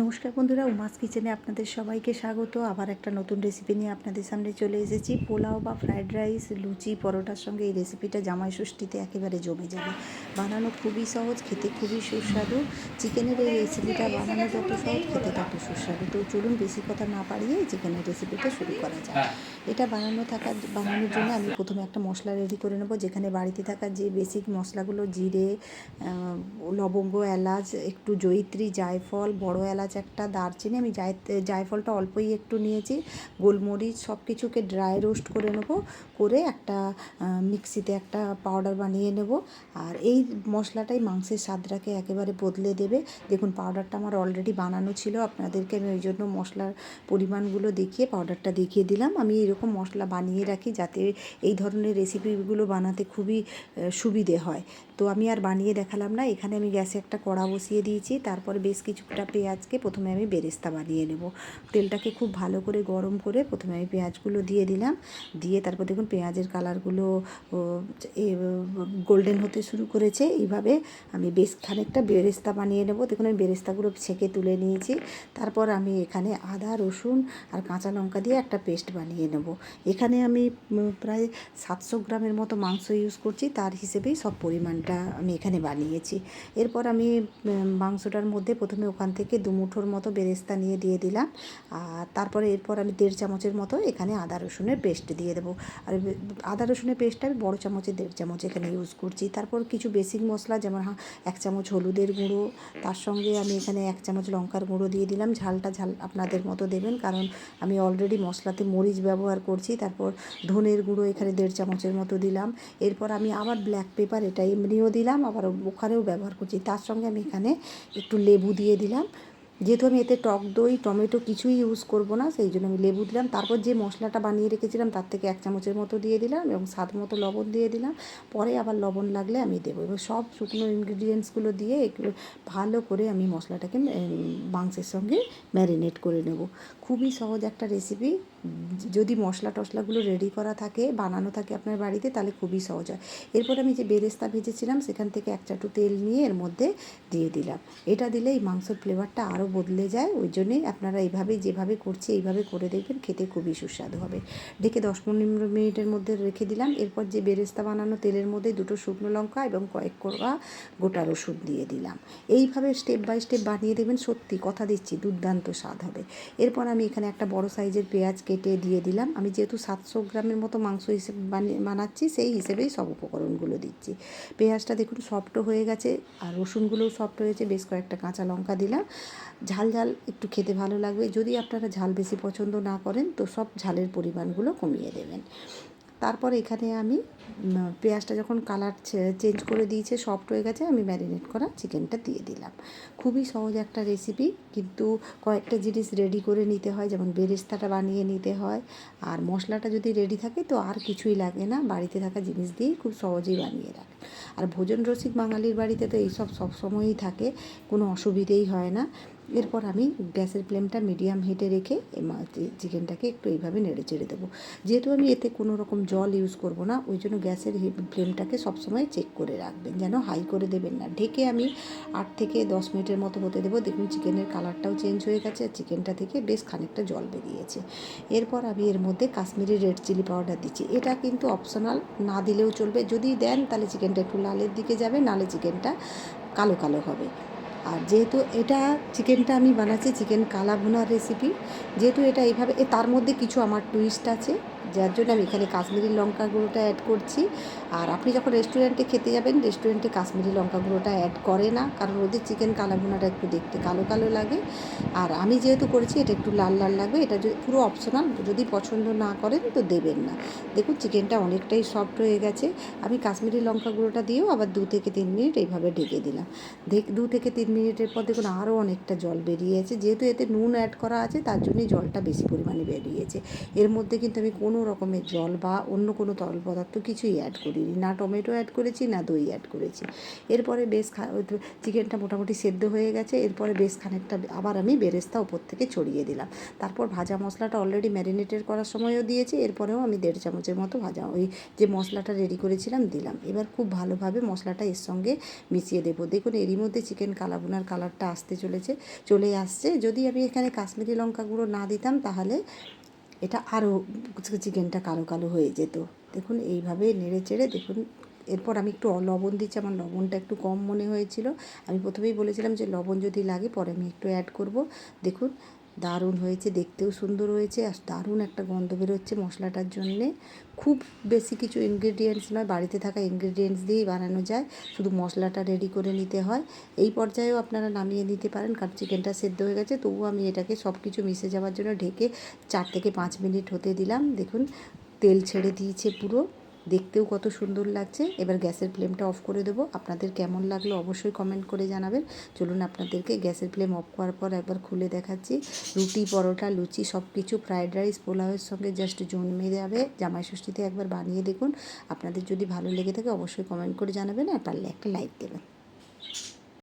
নমস্কার বন্ধুরা উমাস কিচেনে আপনাদের সবাইকে স্বাগত। আবার একটা নতুন রেসিপি নিয়ে আপনাদের সামনে চলে এসেছি। পোলাও বা ফ্রায়েড রাইস লুচি পরোটার সঙ্গে এই রেসিপিটা জামাই ষষ্ঠীতে একেবারে জমে যাবে। বানানো খুবই সহজ খেতে খুবই সুস্বাদু। চিকেনের এই রেসিপিটা বানানো যত সহজ খেতে তত সুস্বাদু। তো চলুন বেশি কথা না পারিয়ে এই চিকেনের রেসিপিটা শুরু করা যায় এটা বানানো থাকা বানানোর জন্য আমি প্রথমে একটা মশলা রেডি করে নেব। যেখানে বাড়িতে থাকা যে বেসিক মশলাগুলো জিরে লবঙ্গ এলাচ একটু জয়িত্রী জায়ফল বড় এলাচ একটা, দারচিনি, আমি জায়, জায়ফলটা অল্পই একটু নিয়েছি, গোলমরিচ সব কিছুকে ড্রাই রোস্ট করে নেব, করে একটা মিক্সিতে একটা পাউডার বানিয়ে নেব, আর এই মশলাটাই মাংসের স্বাদটাকে একেবারে বদলে দেবে। দেখুন পাউডারটা আমার অলরেডি বানানো ছিল, আপনাদেরকে আমি ওই জন্য মশলার পরিমাণগুলো দেখিয়ে পাউডারটা দেখিয়ে দিলাম। আমি এরকম মশলা বানিয়ে রাখি যাতে এই ধরনের রেসিপিগুলো বানাতে খুবই সুবিধে হয়। তো আমি আর বানিয়ে দেখালাম না, এখানে আমি গ্যাসে একটা কড়া বসিয়ে দিয়েছি, তারপরে বেশ কিছুটা পেঁয়াজকে প্রথমে আমি বেরেস্তা বানিয়ে নেব। তেলটাকে খুব ভালো করে গরম করে প্রথমে আমি পেঁয়াজগুলো দিয়ে দিলাম। দিয়ে তারপর দেখুন পেঁয়াজের কালারগুলো গোল্ডেন হতে শুরু করেছে। এইভাবে আমি বেশ খানিকটা বেরেস্তা বানিয়ে নেব। দেখুন আমি বেরেস্তাগুলো ছেঁকে তুলে নিয়েছি। তারপর আমি এখানে আদা, রসুন আর কাঁচা লঙ্কা দিয়ে একটা পেস্ট বানিয়ে নেব। এখানে আমি প্রায় সাতশো গ্রামের মতো মাংস ইউজ করছি। তার হিসেবেই সব পরিমাণটা আমি এখানে বানিয়েছি। এরপর আমি মাংসটার মধ্যে প্রথমে ওখান থেকে দু মুঠোর মতো বেরেস্তা নিয়ে দিয়ে দিলাম। আর তারপরে এরপর আমি দেড় চামচের মতো এখানে আদা রসুনের পেস্ট দিয়ে দেবো। আর আদা রসুনের পেস্টটা আমি বড়ো চামচে দেড় চামচ এখানে ইউজ করছি। তারপর কিছু বেসিক মশলা যেমন এক চামচ হলুদের গুঁড়ো, তার সঙ্গে আমি এখানে এক চামচ লঙ্কার গুঁড়ো দিয়ে দিলাম। ঝালটা ঝাল আপনাদের মতো দেবেন, কারণ আমি অলরেডি মশলাতে মরিচ ব্যবহার করছি। তারপর ধনের গুঁড়ো এখানে দেড় চামচের মতো দিলাম। এরপর আমি আবার ব্ল্যাক পেপার এটা এমনিও দিলাম, আবার ওখানেও ব্যবহার করছি। তার সঙ্গে আমি এখানে একটু লেবু দিয়ে দিলাম। যেহেতু আমি এতে টক দই, টমেটো কিছুই ইউজ করব না, সেই জন্য আমি লেবু দিলাম। তারপর যে মশলাটা বানিয়ে রেখেছিলাম, তার থেকে এক চামচের মতো দিয়ে দিলাম এবং স্বাদ মতো লবণ দিয়ে দিলাম। পরে আবার লবণ লাগলে আমি দেবো। এবার সব শুকনো ইনগ্রিডিয়েন্টসগুলো দিয়ে ভালো করে আমি মশলাটাকে মাংসের সঙ্গে ম্যারিনেট করে নেব। খুবই সহজ একটা রেসিপি যদি মশলা টশলাগুলো রেডি করা থাকে, বানানো থাকে আপনার বাড়িতে, তাহলে খুবই সহজ হয়। এরপর আমি যে বেরেস্তা ভেজেছিলাম, সেখান থেকে এক চাটু তেল নিয়ে এর মধ্যে দিয়ে দিলাম। এটা দিলে এই মাংসের ফ্লেভারটা আরও বদলে যায়, ওই জন্যই আপনারা এইভাবে যেভাবে করছি এইভাবে করে দেখবেন, খেতে খুবই সুস্বাদু হবে। ঢেকে দশ পনেরো মিনিটের মধ্যে রেখে দিলাম। এরপর যে বেরেস্তা বানানো তেলের মধ্যে দুটো শুকনো লঙ্কা এবং কয়েক কোয়া গোটা রসুন দিয়ে দিলাম। এইভাবে স্টেপ বাই স্টেপ বানিয়ে দেবেন সত্যি কথা দিচ্ছি, দুর্দান্ত স্বাদ হবে। এরপর আমি এখানে একটা বড় সাইজের পেঁয়াজ কেটে দিয়ে দিলাম। আমি যেহেতু সাতশো গ্রামের মতো মাংস হিসেবে বানিয়ে বানাচ্ছি, সেই হিসেবেই সব উপকরণগুলো দিচ্ছি। পেঁয়াজটা দেখুন সফট হয়ে গেছে, আর রসুনগুলোও সফট হয়েছে, বেশ কয়েকটা কাঁচা লঙ্কা দিলাম। ঝাল ঝাল একটু খেতে ভালো লাগবে। যদি আপনারা ঝাল বেশি পছন্দ না করেন, তো সব ঝালের পরিমাণগুলো কমিয়ে দেবেন। তারপর এখানে আমি পেঁয়াজটা যখন কালার চেঞ্জ করে দিয়েছে, সফট হয়ে গেছে, আমি ম্যারিনেট করা চিকেনটা দিয়ে দিলাম। খুবই সহজ একটা রেসিপি, কিন্তু কয়েকটা জিনিস রেডি করে নিতে হয়, যেমন বেরেস্তাটা বানিয়ে নিতে হয়, আর মশলাটা যদি রেডি থাকে, তো আর কিছুই লাগে না। বাড়িতে থাকা জিনিস দিয়েই খুব সহজেই বানিয়ে রাখে। আর ভোজন রসিক বাঙালির বাড়িতে তো এইসব সবসময়ই থাকে, কোনো অসুবিধেই হয় না। এরপর আমি গ্যাসের ফ্লেমটা মিডিয়াম হিটে রেখে চিকেনটাকে একটু এইভাবে নেড়ে চেড়ে দেবো। যেহেতু আমি এতে কোনো রকম জল ইউজ করব না, ওই জন্য গ্যাসের ফ্লেমটাকে সবসময় চেক করে রাখবেন, যেন হাই করে দেবেন না। ঢেকে আমি আট থেকে দশ মিনিটের মতো হতে দেবো। দেখুন চিকেনের কালারটাও চেঞ্জ হয়ে গেছে, আর চিকেনটা থেকে বেশ খানিকটা জল বেরিয়েছে। এরপর আমি এর মধ্যে কাশ্মীরি রেড চিলি পাউডার দিচ্ছি। এটা কিন্তু অপশনাল না দিলেও চলবে। যদি দেন, তাহলে চিকেনটা একটু লালের দিকে যাবে নালে চিকেনটা কালো কালো হবে। আর যেহেতু এটা চিকেনটা আমি বানাচ্ছি, চিকেন কালা ভুনার রেসিপি যেহেতু এটা এইভাবে তার মধ্যে কিছু আমার টুইস্ট আছে। যার জন্য আমি এখানে কাশ্মীরি লঙ্কা গুঁড়োটা অ্যাড করছি। আর আপনি যখন রেস্টুরেন্টে খেতে যাবেন রেস্টুরেন্টে কাশ্মীরি লঙ্কা গুঁড়োটা অ্যাড করে না, কারণ ওদের চিকেন কালা ভুনাটা একটু দেখতে কালো কালো লাগে। আর আমি যেহেতু করেছি, এটা একটু লাল লাল লাগবে। এটা যদি পুরো অপশনাল যদি পছন্দ না করেন তো দেবেন না। দেখুন চিকেনটা অনেকটাই সফট হয়ে গেছে। আমি কাশ্মীরি লঙ্কা গুঁড়োটা দিয়েও আবার দু থেকে তিন মিনিট এইভাবে ঢেকে দিলাম। দু থেকে তিন মিনিটের পর দেখুন, আরও অনেকটা জল বেরিয়েছে। যেহেতু এতে নুন অ্যাড করা আছে, তার জন্যই জলটা বেশি পরিমাণে বেরিয়েছে। এর মধ্যে কিন্তু আমি কোনো কোনো রকমের জল বা অন্য কোনো তরল পদার্থ কিছুই অ্যাড করিনি। না টমেটো অ্যাড করেছি, না দই অ্যাড করেছি। এরপরে বেশ চিকেনটা মোটামুটি সেদ্ধ হয়ে গেছে। এরপরে বেশ খানিকটা আবার আমি বেরেস্তা ওপর থেকে ছড়িয়ে দিলাম। তারপর ভাজা মশলাটা অলরেডি ম্যারিনেটেড করার সময়ও দিয়েছি। এরপরেও আমি দেড় চামচের মতো ভাজা ওই যে মশলাটা রেডি করেছিলাম দিলাম। এবার খুব ভালোভাবে মশলাটা এর সঙ্গে মিশিয়ে দেবো। দেখুন, এরই মধ্যে চিকেন কালাবুনার কালারটা আসতে চলেছে, চলে আসছে। যদি আমি এখানে কাশ্মীরি লঙ্কা গুঁড়ো না দিতাম, তাহলে এটা আরও চিকেনটা কালো কালো হয়ে যেত। দেখুন, এইভাবে নেড়ে চেড়ে দেখুন, এরপর আমি একটু লবণ দিচ্ছি, আমার লবণটা একটু কম মনে হয়েছিল। আমি প্রথমেই বলেছিলাম যে লবণ যদি লাগে, পরে আমি একটু অ্যাড করব। দেখুন দারুণ হয়েছে, দেখতেও সুন্দর হয়েছে আর দারুণ একটা গন্ধ বেরোচ্ছে মশলাটার জন্যে। খুব বেশি কিছু ইনগ্রেডিয়েন্টস নয়, বাড়িতে থাকা ইনগ্রেডিয়েন্টস দিয়েই বানানো যায়, শুধু মশলাটা রেডি করে নিতে হয়। এই পর্যায়েও আপনারা নামিয়ে নিতে পারেন, কারণ চিকেনটা সেদ্ধ হয়ে গেছে, তবুও আমি এটাকে সব কিছু মিশে যাওয়ার জন্য ঢেকে চার থেকে পাঁচ মিনিট হতে দিলাম। দেখুন, তেল ছেড়ে দিয়েছে পুরো। দেখতেও কত সুন্দর লাগছে। এবার গ্যাসের ফ্লেমটা অফ করে দেবো। আপনাদের কেমন লাগল অবশ্যই কমেন্ট করে জানাবেন। চলুন আপনাদেরকে গ্যাসের ফ্লেম অফ করার পর একবার খুলে দেখাচ্ছি। রুটি, পরোটা, লুচি সব কিছু ফ্রায়েড রাইস পোলাওয়ের সঙ্গে জাস্ট জন্মে যাবে। জামাই ষষ্ঠীতে একবার বানিয়ে দেখুন। আপনাদের যদি ভালো লেগে থাকে অবশ্যই কমেন্ট করে জানাবেন। আর পারলে একটা লাইক দেবেন।